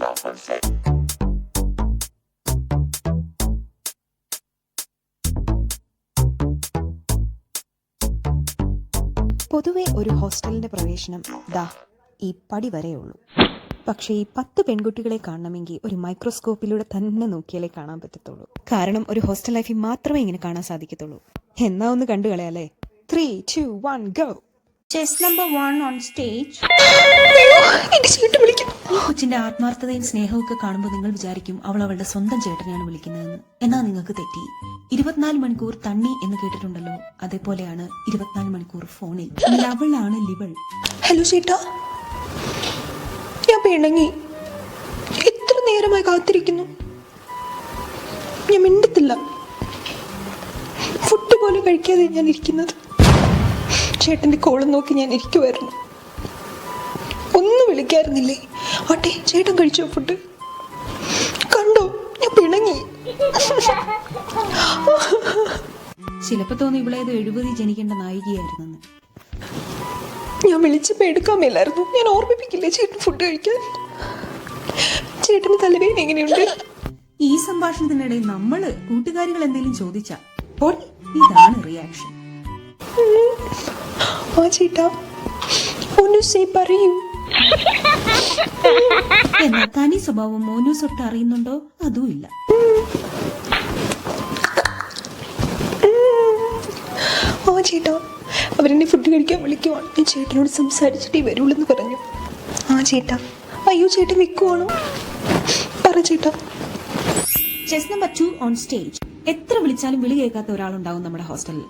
പൊതുവെ ഒരു ഹോസ്റ്റലിന്റെ പ്രവേശനം ദാ ഈ പടി വരെയുള്ളൂ. പക്ഷേ ഈ പത്ത് പെൺകുട്ടികളെ കാണണമെങ്കിൽ ഒരു മൈക്രോസ്കോപ്പിലൂടെ തന്നെ നോക്കിയാലേ കാണാൻ പറ്റത്തുള്ളൂ. കാരണം ഒരു ഹോസ്റ്റൽ ലൈഫിൽ മാത്രമേ ഇങ്ങനെ കാണാൻ സാധിക്കത്തുള്ളൂ. എന്നാ ഒന്ന് കണ്ടു three two one go chest number one on stage കൊച്ചിന്റെ ആത്മാർത്ഥതയും സ്നേഹവും ഒക്കെ കാണുമ്പോൾ നിങ്ങൾ വിചാരിക്കും അവൾ അവളുടെ സ്വന്തം ചേട്ടനെയാണ് വിളിക്കുന്നതെന്ന്. എന്നാ നിങ്ങൾക്ക് തെറ്റി? ഇരുപത്തിനാല് മണിക്കൂർ തണ്ണി എന്ന് കേട്ടിട്ടുണ്ടല്ലോ. അതേപോലെയാണ് ഇരുപത്തിനാല് മണിക്കൂർ ഫോണിൽ. ലവളാണ് ലിവൾ. ഹലോ ചേട്ടാ. ഞാൻ പിണങ്ങി. എത്ര നേരമായി കാത്തിരിക്കുന്നു? ഞാൻ മിണ്ടത്തില്ല. ഫുഡ് പോലും കഴിക്കാതെ ഞാൻ ഇരിക്കുന്നത്. ചേട്ടന്റെ കോളം നോക്കി ഞാൻ ഇരിക്കുമായിരുന്നു ഒന്നും വിളിക്കായിരുന്നില്ലേ? ആട്ടെ ചേട്ടൻ കഴിച്ചോ ഫുഡ് കണ്ടോ? ഞാൻ പിണങ്ങി. ചിലപ്പോ തോന്നി ഇവളേത് എഴുപതി ജനിക്കേണ്ട നായികയായിരുന്നു ഞാൻ വിളിച്ചപ്പോ എടുക്കാൻ മേലായിരുന്നു. ഞാൻ ഓർമ്മിപ്പിക്കില്ലേ ചേട്ടൻ ഫുഡ് കഴിക്കാൻ? ചേട്ടന് തലവേദന എങ്ങനെയുണ്ട്? ഈ സംഭാഷണത്തിനിടെ നമ്മൾ കൂട്ടുകാരികൾ എന്തെങ്കിലും ചോദിച്ച അപ്പോൾ ഇതാണ് റിയാക്ഷൻ ആ ചേട്ടാ ഒന്ന് സേ പറയൂ. എന്നാ തനി സ്വഭാവം മോനൂസ് ഒട്ട് അറിയുന്നുണ്ടോ? അതുമില്ല ഓ ചേട്ടാ അവരെന്നെ ഫുഡ് കഴിക്കാൻ വിളിക്കുവാണ്. ഞാൻ ചേട്ടനോട് സംസാരിച്ചിട്ടേ വരുള്ളൂ എന്ന് പറഞ്ഞു. ആ ചേട്ടാ അയ്യോ ചേട്ടൻ വെക്കുവാണോ പറ ചേട്ടാ. Chest number two on stage എത്ര വിളിച്ചാലും വിളി കേൾക്കാത്ത ഒരാളുണ്ടാവും നമ്മുടെ ഹോസ്റ്റലിൽ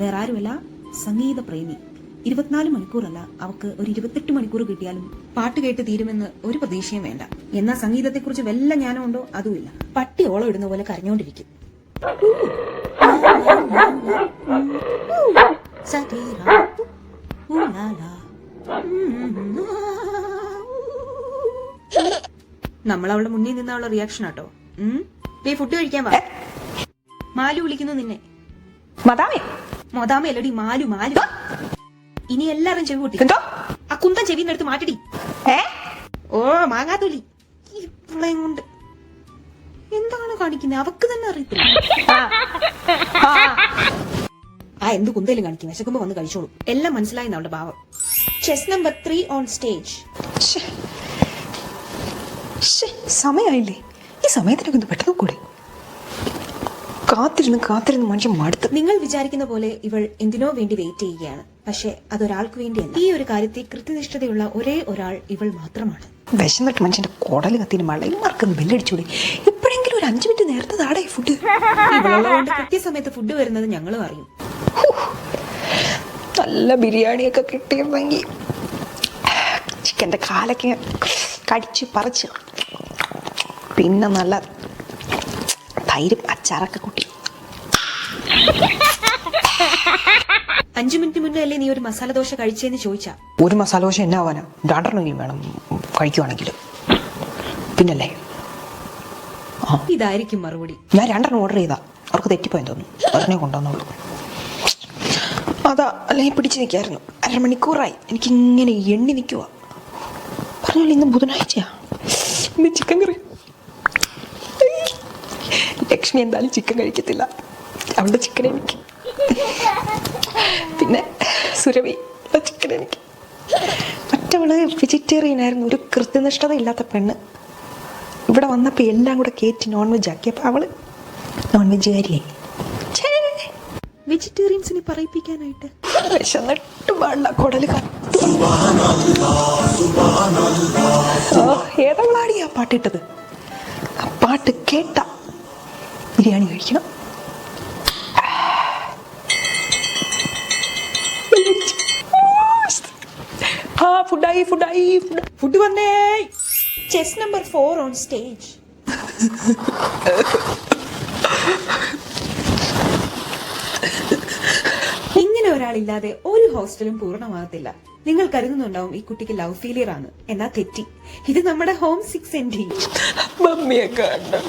വേറെ ആരുമല്ല സംഗീത പ്രേമി. ഇരുപത്തിനാല് മണിക്കൂറല്ല അവക്ക് ഒരു ഇരുപത്തെട്ട് മണിക്കൂർ കിട്ടിയാലും പാട്ട് കേട്ട് തീരുമെന്ന് ഒരു പ്രതീക്ഷയും വേണ്ട. എന്നാൽ സംഗീതത്തെക്കുറിച്ച് വല്ല ജ്ഞാനം ഉണ്ടോ? അതുമില്ല. പട്ടി ഓളം ഇടുന്ന പോലെ കരഞ്ഞോണ്ടിരിക്കും. നമ്മൾ അവളുടെ മുന്നിൽ നിന്നുള്ള റിയാക്ഷൻ ആട്ടോ. ദേ ഫുഡ് കഴിക്കാൻ വാ. മാലു വിളിക്കുന്നു നിന്നെ. മതാമേ മതാമേ അല്ലടി മാലു മാലു. ഇനി എല്ലാരും ചെവി പൊട്ടി. എന്തോ? ആ കുന്തൻ ചെവി എടുത്ത് മാറ്റടി. ഏ? ഓ മാങ്ങാത്തൊലി. ഇവളെയും കൊണ്ട്. എന്താണ് കാണിക്കുന്നത് അവക്ക് തന്നെ അറിയത്തില്ല. ആ. എന്ത് കുന്തയിലും കാണിക്കും. വിശക്കുമ്പോ വന്ന് കഴിച്ചോളൂ. എല്ലാം മനസ്സിലായി നമ്മുടെ ഭാവം. Chest number three on stage സമയമായില്ലേ ഈ സമയത്തിനൊക്കെ ഒന്ന് പെട്ടെന്ന് കൂടെ കാത്തിരുന്ന് കാത്തിരുന്ന് മനുഷ്യൻ മടുത്ത്. നിങ്ങൾ വിചാരിക്കുന്ന പോലെ ഇവൾ എന്തിനോ വേണ്ടി വെയിറ്റ് ചെയ്യുകയാണ്. പക്ഷെ അതൊരാൾക്ക് വേണ്ടിയല്ല. ഈ ഒരു കാര്യത്തിൽ കൃത്യനിഷ്ഠതയുള്ള ഒരേ ഒരാൾ ഇവൾ മാത്രമാണ്. വിശന്നിട്ട് മനുഷ്യന്റെ കുടൽ കത്തിന് മഴയന്മാർക്കൊന്ന് ബെല്ലടിച്ചൂടെ. ഇപ്പോഴെങ്കിലും ഒരു അഞ്ചു മിനിറ്റ് നേരത്തെ താടേ ഫുഡ് ഇവളുള്ളതുകൊണ്ട് കൃത്യസമയത്ത് ഫുഡ് വരുന്നത് ഞങ്ങളും അറിയും നല്ല ബിരിയാണിയൊക്കെ കിട്ടിയിരുന്നെങ്കിൽ ചിക്കന്റെ കാലൊക്കെ കടിച്ച് പറിച്ച്. പിന്നെ നല്ല തൈരും അച്ചാറൊക്കെ കൂട്ടി അഞ്ചു മിനിറ്റ് മുന്നേ അല്ലേ നീ ഒരു മസാല ദോശ കഴിച്ചേന്ന് ചോദിച്ചാ? ഒരു മസാല ദോശ എന്നാ ആവാനാ രണ്ടെണ്ണമെങ്കിലും വേണം കഴിക്കുവാണെങ്കിൽ. പിന്നല്ലേ? ഇതായിരിക്കും മറുപടി. ഞാൻ രണ്ടെണ്ണം ഓർഡർ ചെയ്താ. അവർക്ക് തെറ്റിപ്പോയെന്ന് തോന്നുന്നു. ഒരെണ്ണേ കൊണ്ടുവന്നുള്ളൂ അതാ അല്ലെങ്കിൽ പിടിച്ചു നിൽക്കായിരുന്നു അരമണിക്കൂറായി. എനിക്കിങ്ങനെ എണ്ണി നിൽക്കുക പറഞ്ഞോളൂ ഇന്ന് ബുധനാഴ്ചയാ. ഇന്ന് ചിക്കൻ കറി. ലക്ഷ്മി എന്തായാലും ചിക്കൻ കഴിക്കത്തില്ല. അവളുടെ ചിക്കൻ എനിക്ക്. പിന്നെ സുരഭി ചിക്കൻ എനിക്ക്. മറ്റവൾ വെജിറ്റേറിയൻ ആയിരുന്നു. ഒരു കൃത്യനിഷ്ഠത ഇല്ലാത്ത പെണ്ണ്. ഇവിടെ വന്നപ്പോൾ എല്ലാം കൂടെ കയറ്റി നോൺ വെജ് ആക്കി അപ്പോൾ അവൾ നോൺ വെജുകാരിയായി വെജിറ്റേറിയൻസിനെ പറയിപ്പിക്കാനായിട്ട്. വിശന്നിട്ട് പാടില്ല കുടൽ ഏതവളാടി ആ പാട്ടിട്ടത് ആ പാട്ട് കേട്ട. ബിരിയാണി കഴിക്കണം. ആ ഫുഡായി ഫുഡായി ഫുഡ് വന്നേ. Chest number four on stage ഇങ്ങനെ ഒരാളില്ലാതെ ഒരു ഹോസ്റ്റലും പൂർണമാകത്തില്ല. നിങ്ങൾ കരുതുന്നുണ്ടാവും ഈ കുട്ടിക്ക് ലവ് ഫീലിയർ ആണ്. എന്നാ തെറ്റി. ഇത് നമ്മുടെ ഹോം സിക്സ് എൻഡി മമ്മിയെ കാണണം.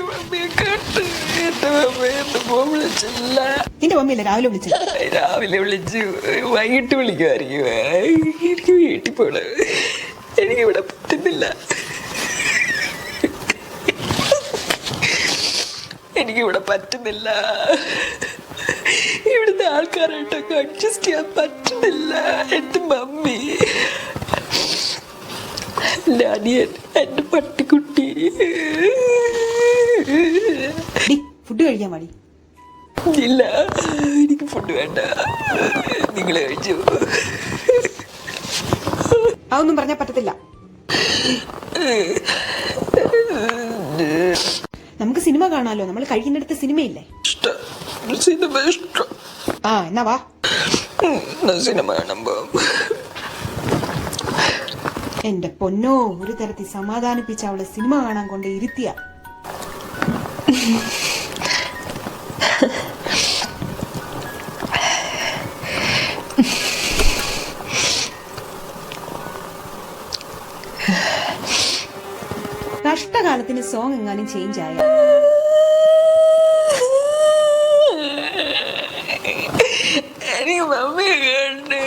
മമ്മിയെ മമ്മി. എന്റെ വിളിച്ചില്ല. നിന്റെ മമ്മിയല്ലേ രാവിലെ വിളിച്ചത്? രാവിലെ വിളിച്ചു വൈകിട്ട് വിളിക്കുമായിരിക്കും എനിക്ക് വീട്ടിൽ എനിക്ക് ഇവിടെ പറ്റുന്നില്ല. എനിക്ക് ഇവിടെ പറ്റുന്നില്ല. ഇവിടുത്തെ ആൾക്കാരായിട്ടൊക്കെ അഡ്ജസ്റ്റ് ചെയ്യാൻ പറ്റുന്നില്ല. എന്റെ മമ്മി. എന്റെ അനിയൻ എന്റെ പട്ടിക്കുട്ടി. ഫുഡ് കഴിക്കാൻ മതി ഇല്ല എനിക്ക് ഫുഡ് വേണ്ട. നിങ്ങൾ കഴിച്ചു? അതൊന്നും പറഞ്ഞാൽ പറ്റത്തില്ല. നമുക്ക് സിനിമ കാണാലോ? നമ്മൾ കഴിക്കുന്നിടത്ത് സിനിമയില്ലേ? സിനിമ ഇഷ്ടം. ആ എന്നാ വാ. സിനിമ കാണുമ്പോ എന്റെ പൊന്നോ ഒരു തരത്തിൽ സമാധാനിപ്പിച്ച അവളെ സിനിമ കാണാൻ കൊണ്ട് ഇരുത്തിയ. കഷ്ടകാലത്തിന് സോങ് എങ്ങാനും ചേഞ്ച് ആയ എനിക്ക് മമ്മിയെ കണ്ട്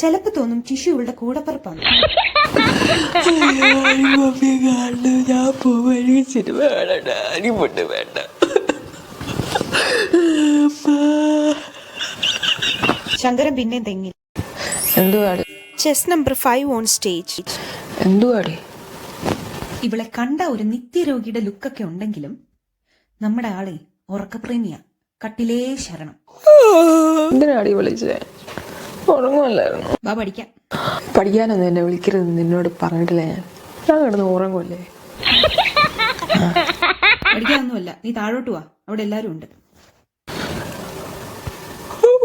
ചിലപ്പോ തോന്നും ടിഷ്യൂ ഇവളുടെ കൂടപ്പറപ്പാണ് മമ്മിയെ കണ്ട് ഞാൻ സിനിമ കാണണ്ട വേണ്ട ശങ്കരൻ പിന്നെ തെങ്ങി. എന്തുവാടി? Chest number five on stage എന്തുവാടി? ഇവളെ കണ്ട ഒരു നിത്യരോഗിയുടെ ലുക്കൊക്കെ ഉണ്ടെങ്കിലും നമ്മുടെ ആളെ ഉറക്കപ്രേമിയ. കട്ടിലേ ശരണം. എന്തിനാടി വിളിച്ചേ? ഉറങ്ങുമല്ലായിരുന്നു. വാ പഠിക്കാം. പഠിക്കാനൊന്നും എന്നെ വിളിക്കരുത്. നിന്നോട് പറഞ്ഞിട്ടില്ല ഞാൻ. ഞാൻ കിടന്ന് ഉറങ്ങുമല്ലേ? പഠിക്കാനൊന്നുമല്ല. നീ താഴോട്ട് വാ. അവിടെ എല്ലാരും ഉണ്ട്.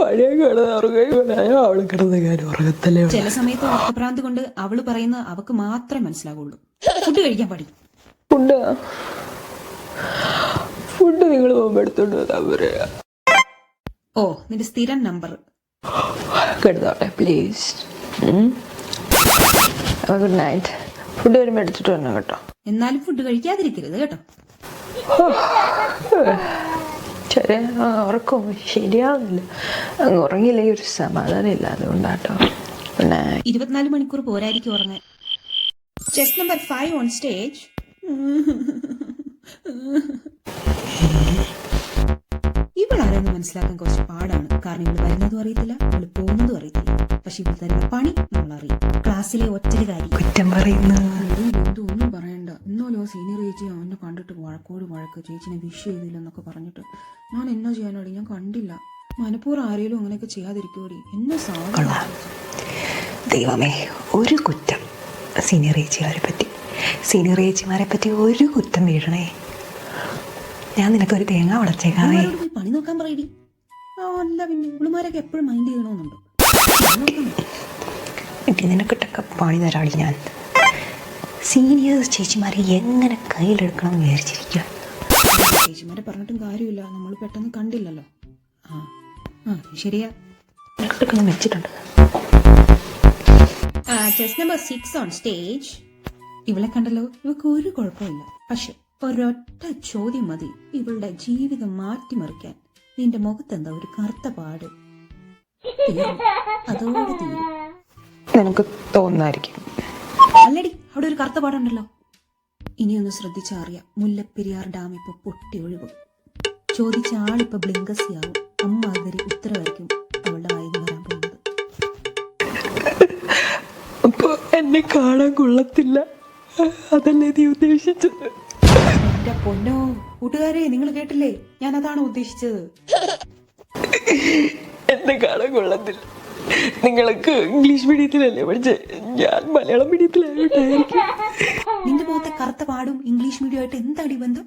പഴയ കിടന്ന് ഉറങ്ങുകയോ അവൾ കിടന്ന് കാര്യം ഉറങ്ങത്തല്ലേ ചില സമയത്ത് ഉറക്കഭ്രാന്ത് കൊണ്ട് അവൾ പറയുന്നത് അവക്ക് മാത്രമേ മനസ്സിലാവുള്ളൂ. ഫുഡ് കഴിക്കാൻ പഠി ഫുഡ്? ഫുഡ് നിങ്ങൾ പോകുമ്പോ എടുത്തോണ്ട് വരാൻ പറയാ ഓ നിന്റെ സ്ഥിരം നമ്പർ. കിടന്നോട്ടെ പ്ലീസ് ഗുഡ് നൈറ്റ് ഫുഡ് വരുമ്പോ എടുത്തിട്ട് വരണം കേട്ടോ. എന്നാലും ഫുഡ് കഴിക്കാതിരിക്കരുത് കേട്ടോ. ചെറിയ ആ, ഉറക്കം ശരിയാവുന്നില്ല. അങ്ങ് ഉറങ്ങിയില്ലെങ്കിൽ ഒരു സമാധാനം ഇല്ല അതുകൊണ്ടാട്ടോ പിന്നെ ഇരുപത്തിനാല് മണിക്കൂർ പോരായിരിക്കും ഉറങ്ങാൻ. Chest number five on stage ഇവളാരെന്ന് മനസ്സിലാക്കാൻ കുറച്ച് പാടാണ്. കാരണം ഇവൾ വരുന്നതും അറിയത്തില്ല ഇവൾ പോകുന്നതും അറിയത്തില്ല. പക്ഷെ ഇവൾ തരുന്ന പണി നമ്മൾ അറിയും. ക്ലാസ്സിലെ ഒറ്റൊരു കാര്യം. കുറ്റം പറയുന്നു ഒന്നും പറയണ്ട. ഇന്നോലോ സീനിയർ ചേച്ചി അവനെ കണ്ടിട്ട് വഴക്കോട് വഴക്ക് ചേച്ചിനെ വിഷ് ചെയ്തില്ലെന്നൊക്കെ പറഞ്ഞിട്ട്. ഞാൻ എന്നാ ചെയ്യാനോടി? ഞാൻ കണ്ടില്ല. മനപ്പൂർവം ആരെങ്കിലും അങ്ങനെയൊക്കെ ചെയ്യാതിരിക്കോടി എന്നെ സാധനം ദൈവമേ ഒരു കുറ്റം. സീനിയർ ചേച്ചിമാരെ പറ്റി. സീനിയർ ചേച്ചിമാരെ പറ്റി ഒരു കുറ്റം വീഴണേ. ഞാൻ നിനക്കൊരു തേങ്ങ പോയി പണി നോക്കാൻ പറയടി. ആ അല്ല പിന്നെ ഇവളുമാരൊക്കെ എപ്പോഴും മൈൻഡ് ചെയ്യണമെന്നുണ്ടോ എനിക്ക് നിനക്കിട്ടൊക്കെ പണി തരാടി ഞാൻ. സീനിയേഴ്സ് ചേച്ചിമാരെ എങ്ങനെ കയ്യിലെടുക്കണം എന്ന് വിചാരിച്ചിരിക്കുക ചേച്ചിമാരെ പറഞ്ഞിട്ടും കാര്യമില്ല. നമ്മൾ പെട്ടെന്ന് കണ്ടില്ലല്ലോ. ആ ആ ശരിയാ. നിനക്കിട്ടൊക്കെ ഞാൻ വെച്ചിട്ടുണ്ട്. Chest number six on stage ഇവളെ കണ്ടല്ലോ. ഇവക്ക് ഒരു കുഴപ്പമില്ല പക്ഷെ ഒരൊറ്റ ചോദ്യം മതി ഇവളുടെ ജീവിതം മാറ്റിമറിക്കാൻ. നിന്റെ മുഖത്തെന്താ ഒരു കറുത്ത പാട്. അതോടെ തീരും. നിനക്ക് തോന്നായിരിക്കും. അല്ലടി അവിടെ ഒരു കറുത്ത പാടുണ്ടല്ലോ. ഇനിയൊന്ന് ശ്രദ്ധിച്ചറിയാം മുല്ലപ്പെരിയാർ ഡാം ഇപ്പൊ പൊട്ടി ഒഴുകും. ചോദിച്ച ആളിപ്പൊ ബ്ലിങ്കസിയാവും. അമ്മാതിരി ഉത്തരവായിരിക്കും അവളുടെ വായിന്ന് വരാൻ പോകുന്നത്. അപ്പൊ എന്നെ കാണാൻ കൊള്ളത്തില്ല. അതല്ലേ നീ ഉദ്ദേശിച്ചത്? എന്റെ പൊന്നോ കൂട്ടുകാരെ നിങ്ങൾ കേട്ടില്ലേ? ഞാൻ അതാണ് ഉദ്ദേശിച്ചത്. എന്റെ കാണാൻ കൊള്ളത്തില്ല. നിങ്ങൾക്ക് ഇംഗ്ലീഷ് മീഡിയത്തിലല്ലേ പഠിച്ചേ? ഞാൻ മലയാളം മീഡിയത്തിലായോണ്ടായിരിക്കും നിന്റെ മുഖത്തെ കറുത്ത പാടും ഇംഗ്ലീഷ് മീഡിയം ആയിട്ട് എന്താടി ബന്ധം?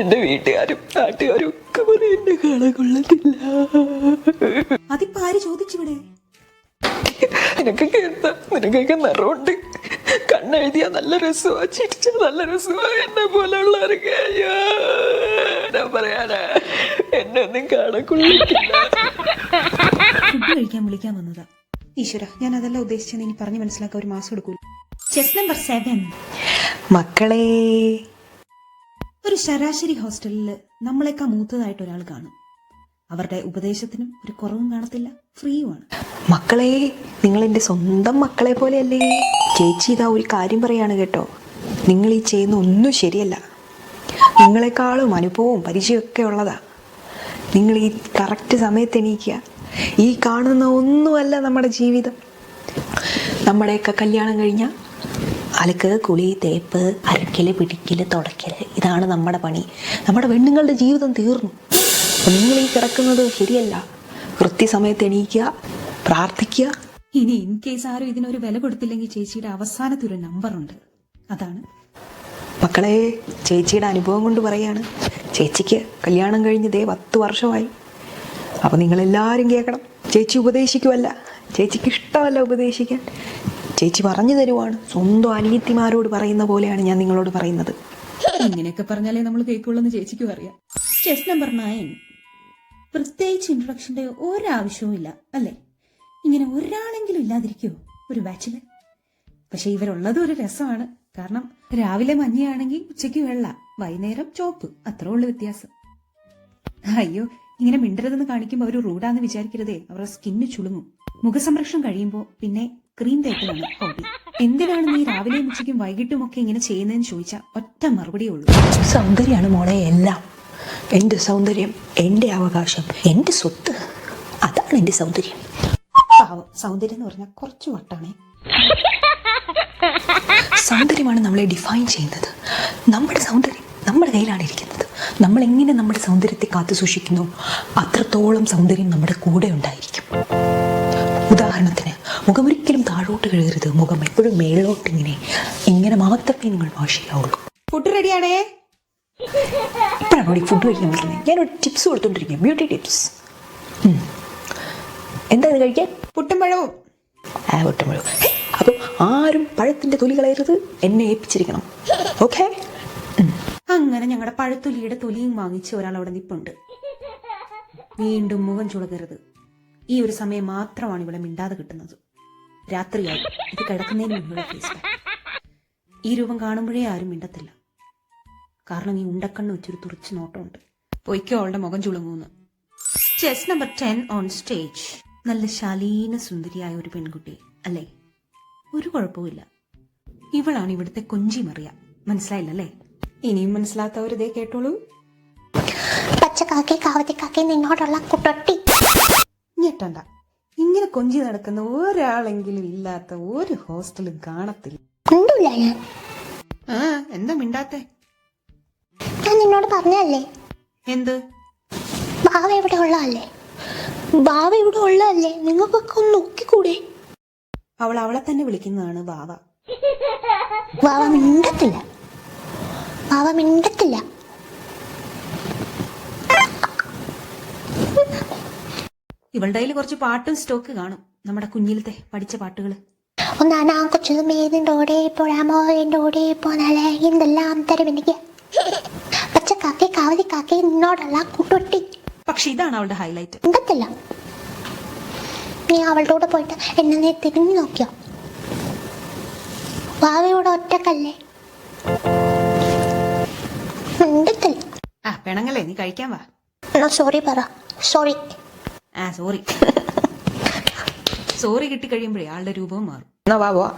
എന്റെ വീട്ടുകാരും നാട്ടുകാരും ഒക്കെ പറയും എന്റെ കാണാൻ കൊള്ളത്തില്ല. അതിപ്പോ ആര് ചോദിച്ചിവിടെ? നിനക്കൊക്കെ എന്താ? നിനക്കൊക്കെ നിറമുണ്ട് കണ്ണെഴുതിയാ നല്ല രസമാ ചിരിച്ച നല്ല രസമാ. എന്നെ പോലെയുള്ളവർക്ക് അയ്യോ ഞാൻ പറയാനാ? എന്നെ ഒന്നും ഫുഡ് കഴിക്കാൻ വിളിക്കാൻ വന്നതാ. ഈശ്വര ഞാൻ അതല്ല ഉദ്ദേശിച്ചത്. ഇനി പറഞ്ഞു മനസ്സിലാക്കാൻ ഒരു മാസം എടുക്കൂ ചെസ് നമ്പർ സെവൻ മക്കളെ. ഒരു ശരാശരി ഹോസ്റ്റലിൽ നമ്മളെക്കാ മൂത്തതായിട്ട് ഒരാൾ കാണും. അവരുടെ ഉപദേശത്തിനും ഒരു കുറവും കാണത്തില്ല ഫ്രീയുമാണ്. മക്കളെ നിങ്ങൾ എന്റെ സ്വന്തം മക്കളെ പോലെയല്ലേ? ചേച്ചി ഇതാ ഒരു കാര്യം പറയാണ് കേട്ടോ. നിങ്ങൾ ഈ ചെയ്യുന്ന ഒന്നും ശരിയല്ല. നിങ്ങളെക്കാളും അനുഭവവും പരിചയമൊക്കെ ഉള്ളതാ. നിങ്ങൾ ഈ കറക്റ്റ് സമയത്ത് എണീക്കുക. ഈ കാണുന്ന ഒന്നുമല്ല നമ്മുടെ ജീവിതം. നമ്മുടെയൊക്കെ കല്യാണം കഴിഞ്ഞാൽ അലക്ക് കുളി തേപ്പ് അരക്കൽ പിടിക്കൽ തുടയ്ക്കൽ ഇതാണ് നമ്മുടെ പണി. നമ്മുടെ പെണ്ണുങ്ങളുടെ ജീവിതം തീർന്നു. നിങ്ങൾ ഈ കിടക്കുന്നത് ശരിയല്ല. കൃത്യസമയത്ത് എണീക്കുക പ്രാർത്ഥിക്കുക ഇനി ഇൻ കേസ് ആരും ഇതിനൊരു വില കൊടുത്തില്ലെങ്കിൽ ചേച്ചിയുടെ അവസാനത്തെ ഒരു നമ്പർ ഉണ്ട്. അതാണ്. മക്കളെ ചേച്ചിയുടെ അനുഭവം കൊണ്ട് പറയാണ്. ചേച്ചിക്ക് കല്യാണം കഴിഞ്ഞ് ദേ പത്ത് വർഷമായി. അപ്പം നിങ്ങളെല്ലാവരും കേൾക്കണം. ചേച്ചി ഉപദേശിക്കുമല്ല ചേച്ചിക്ക് ഇഷ്ടമല്ല ഉപദേശിക്കാൻ. ചേച്ചി പറഞ്ഞു തരുവാണ്. സ്വന്തം അനിയത്തിമാരോട് പറയുന്ന പോലെയാണ് ഞാൻ നിങ്ങളോട് പറയുന്നത്. ഇങ്ങനെയൊക്കെ പറഞ്ഞാലേ നമ്മൾ കേൾക്കുള്ളൂ ചേച്ചിക്കും അറിയാം. ചെസ് നമ്പർ നയൻ പ്രത്യേകിച്ച് ഇൻട്രൊഡക്ഷന്റെ ഒരാവശ്യവും ഇല്ല അല്ലേ? ഇങ്ങനെ ഒരാളെങ്കിലും ഇല്ലാതിരിക്കുമോ ഒരു ബാച്ചിൽ പക്ഷെ ഇവരുള്ളത് ഒരു രസമാണ്. കാരണം രാവിലെ മഞ്ഞയാണെങ്കിൽ ഉച്ചയ്ക്ക് വെള്ള വൈകുന്നേരം ചോപ്പ് അത്രേ ഉള്ളു വ്യത്യാസം. അയ്യോ ഇങ്ങനെ മിണ്ടരുതെന്ന് കാണിക്കുമ്പോൾ അവർ റൂഡാന്ന് വിചാരിക്കരുതേ. അവരുടെ സ്കിന്ന് ചുളുങ്ങും. മുഖസംരക്ഷണം കഴിയുമ്പോൾ പിന്നെ ക്രീം തേക്കലാണ് ഹോബി എന്തിനാണ് നീ രാവിലെയും ഉച്ചയ്ക്കും വൈകിട്ടും ഒക്കെ ഇങ്ങനെ ചെയ്യുന്നതെന്ന് ചോദിച്ചാൽ ഒറ്റ മറുപടിയേ ഉള്ളൂ. സൗന്ദര്യമാണ് മോളെ എല്ലാം. എന്റെ സൗന്ദര്യം എന്റെ അവകാശം എന്റെ സ്വത്ത്. അതാണ് എന്റെ സൗന്ദര്യം. സൗന്ദര്യം എന്ന് പറഞ്ഞാൽ കുറച്ച് വട്ടാണേ. സൗന്ദര്യമാണ് നമ്മളെ ഡിഫൈൻ ചെയ്യുന്നത്. നമ്മുടെ സൗന്ദര്യം നമ്മുടെ കയ്യിലാണ് ഇരിക്കുന്നത്. നമ്മൾ എങ്ങനെ നമ്മുടെ സൗന്ദര്യത്തെ കാത്തു സൂക്ഷിക്കുന്നു. അത്രത്തോളം സൗന്ദര്യം നമ്മുടെ കൂടെ ഉണ്ടായിരിക്കും. ഉദാഹരണത്തിന് മുഖമൊരിക്കലും താഴോട്ട് കഴുകരുത്. മുഖം എപ്പോഴും മേളിലോട്ട് ഇങ്ങനെ ഇങ്ങനെ മാത്രമേ നിങ്ങൾ വാഷ് ചെയ്യാവുള്ളൂ. ഫുഡ് റെഡിയാണേ ഇപ്പോഴാണ് ഫുഡ് കഴിക്കാൻ വിളിക്കുന്നത്. ഞാനൊരു ടിപ്സ് കൊടുത്തോണ്ടിരിക്കുക ബ്യൂട്ടി ടിപ്സ് എന്താ കഴിക്കാൻ? പുട്ടും പഴവും. ആ പുട്ടുമ്പഴവും അപ്പോൾ ആരും പഴത്തിന്റെ തൊലി കളയരുത്. എന്നെ ഏൽപ്പിച്ചിരിക്കണം. ഓക്കെ? അങ്ങനെ ഞങ്ങളുടെ പഴത്തൊലിയുടെ തൊലിയും വാങ്ങിച്ച് ഒരാൾ അവിടെ നിപ്പുണ്ട്. വീണ്ടും മുഖം ചുളകരുത്. ഈ ഒരു സമയം മാത്രമാണ് ഇവിടെ മിണ്ടാതെ കിട്ടുന്നത്. രാത്രിയായി. ഇത് കിടക്കുന്നതിന് പാക്ക്. ഈ രൂപം കാണുമ്പോഴേ ആരും മിണ്ടത്തില്ല. കാരണം ഈ ഉണ്ടക്കണ്ണ് വെച്ചൊരു തുറച്ചു നോട്ടമുണ്ട്. പൊയ്ക്കോ അവളുടെ മുഖം ചുളുങ്ങൂന്ന്. Chest number ten on stage നല്ല ശാലീന സുന്ദരിയായ ഒരു പെൺകുട്ടി അല്ലേ? ഒരു കുഴപ്പമില്ല ഇവളാണ് ഇവിടുത്തെ കൊഞ്ചി മറിയ. മനസ്സിലായില്ലല്ലേ ഇനിയും മനസ്സിലാത്തവരിതേ കേട്ടോളൂ. പച്ചക്കാക്കി കാവത്തിക്കാക്കി നിന്നോടുള്ള കുട്ടൊട്ടി. ഞെട്ടണ്ട. ഇങ്ങനെ കൊഞ്ചി നടക്കുന്ന ഒരാളെങ്കിലും ഇല്ലാത്ത ഒരു ഹോസ്റ്റലും കാണത്തില്ല. ആ എന്താ മിണ്ടാത്തെ? ഞാൻ നിന്നോട് പറഞ്ഞല്ലേ എന്ത്? ഭാവ ഇവിടെ ഉള്ളതല്ലേ ബാവ ഇവിടെ ഉള്ളതല്ലേ? നിങ്ങൾക്കൊക്കെ ഒന്ന് നോക്കിക്കൂടെ? അവൾ അവളെ തന്നെ വിളിക്കുന്നതാണ് വാവ ബാവ മിണ്ടത്തില്ല. ബാവ മിണ്ടത്തില്ല. ഇവളുടെ കയ്യിൽ കുറച്ച് പാട്ടും സ്റ്റോക്ക് കാണും. നമ്മുടെ കുഞ്ഞിലത്തെ പഠിച്ച പാട്ടുകൾ. ഒന്നാണ് കൊച്ചു മേതിന്റെ ഓടെ പോഴാമോ എന്റെ ഓടെ പോന്നാലേ എന്തെല്ലാം തരം എനിക്ക് കാവലി കാവതിക്കാക്കി നിന്നോടുള്ള കുട്ടൊട്ടി. പക്ഷെ ഇതാണ് അവളുടെ ഹൈലൈറ്റ് മിണ്ടത്തില്ല നീ അവളുടെ കൂടെ പോയിട്ട് എന്നെ നീ തിരിഞ്ഞു നോക്കിയോ? ബാവയോടെ ഒറ്റക്കല്ലേ? മിണ്ടത്തില്ല ആ പെണങ്ങല്ലേ നീ കഴിക്കാൻ വാ. എന്നാ സോറി പറ. സോറി ആ സോറി സോറി കിട്ടി കഴിയുമ്പോഴേ ആളുടെ രൂപവും മാറും. എന്നാ വാ പോവാ